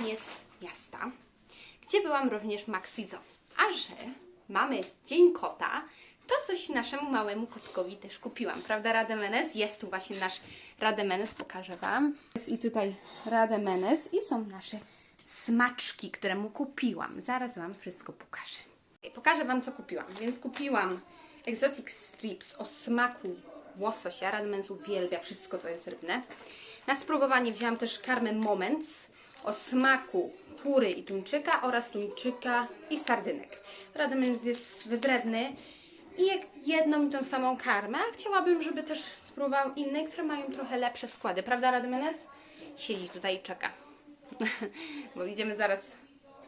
właśnie z miasta, gdzie byłam również Maxizo. A że mamy Dzień Kota, to coś naszemu małemu kotkowi też kupiłam, prawda Rademenes? Jest tu właśnie nasz Rademenes, pokażę Wam. Jest i tutaj Rademenes i są nasze smaczki, które mu kupiłam. Zaraz Wam wszystko pokażę. Pokażę Wam, co kupiłam. Więc kupiłam Exotic Strips o smaku łososia. Rademenes uwielbia wszystko, co jest rybne. Na spróbowanie wzięłam też karmę Moments o smaku kury i tuńczyka oraz tuńczyka i sardynek. Rademenes jest wybredny i jedną i tą samą karmę, chciałabym, żeby też spróbował innej, które mają trochę lepsze składy. Prawda, Rademenes? Siedzi tutaj i czeka. Bo idziemy zaraz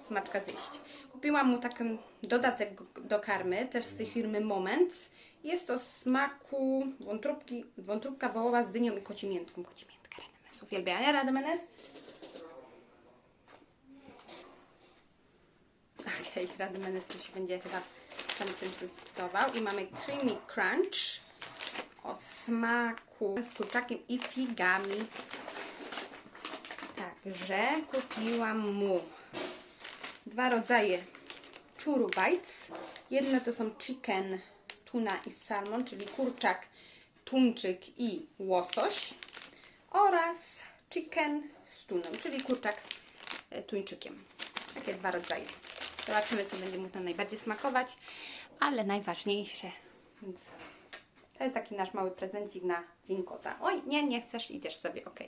smaczka zjeść. Kupiłam mu taki dodatek do karmy, też z tej firmy Moments. Jest to smaku wątróbki, wątróbka wołowa z dynią i kocimiętką. Kocimiętka Rademenes. Uwielbia, nie Rademenes? Rademenes tu się będzie chyba tam tym zdecydował. I mamy Creamy Crunch o smaku z kurczakiem i figami. Także kupiłam mu dwa rodzaje churu bites. Jedne to są chicken, tuna i salmon, czyli kurczak, tuńczyk i łosoś. Oraz chicken z tuną, czyli kurczak z e, tuńczykiem. Takie dwa rodzaje. Zobaczymy, co będzie mu to najbardziej smakować, ale najważniejsze, więc to jest taki nasz mały prezencik na Dzień Kota. Oj, nie, nie chcesz, idziesz sobie, ok.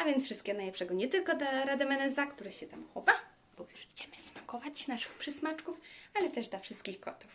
A więc wszystkiego najlepszego nie tylko dla Rademeneza, który się tam chowa, bo już idziemy smakować naszych przysmaczków, ale też dla wszystkich kotów.